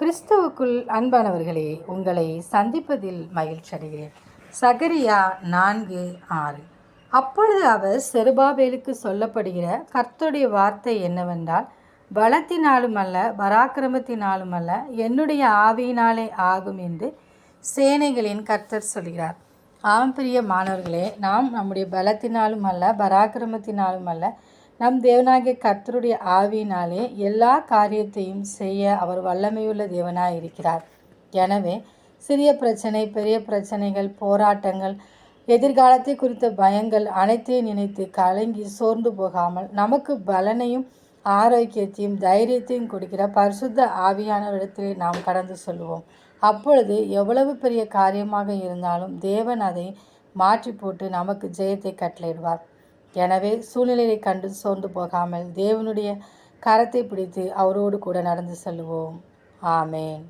கிறிஸ்துவுக்குள் அன்பானவர்களே உங்களை சந்திப்பதில் மகிழ்ச்சி அடைகிறேன். சகரியா நான்கு ஆறு. அப்பொழுது அவர் செருபாபேலுக்கு சொல்லப்படுகிற கர்த்தருடைய வார்த்தை என்னவென்றால் பலத்தினாலும் அல்ல பராக்கிரமத்தினாலும் அல்ல என்னுடைய ஆவியினாலே ஆகும் என்று சேனைகளின் கர்த்தர் சொல்கிறார். ஆம் பிரிய மாணவர்களே நாம் நம்முடைய பலத்தினாலும் அல்ல பராக்கிரமத்தினாலும் அல்ல நம் தேவனாகிய கர்த்தருடைய ஆவியினாலே எல்லா காரியத்தையும் செய்ய அவர் வல்லமையுள்ள தேவனாக இருக்கிறார். எனவே சிறிய பிரச்சனை பெரிய பிரச்சனைகள் போராட்டங்கள் எதிர்காலத்தை குறித்த பயங்கள் அனைத்தையும் நினைத்து கலங்கி சோர்ந்து போகாமல் நமக்கு பலனையும் ஆரோக்கியத்தையும் தைரியத்தையும் கொடுக்கிற பரிசுத்த ஆவியானவரிடத்திலே நாம் கடந்து சொல்லுவோம் அப்பொழுது எவ்வளவு பெரிய காரியமாக இருந்தாலும் தேவன் அதை மாற்றி போட்டு நமக்கு ஜெயத்தை கட்டளையிடுவார். எனவே சூழ்நிலையை கண்டு சோர்ந்து போகாமல் தேவனுடைய கரத்தை பிடித்து அவரோடு கூட நடந்து செல்வோம் ஆமேன்.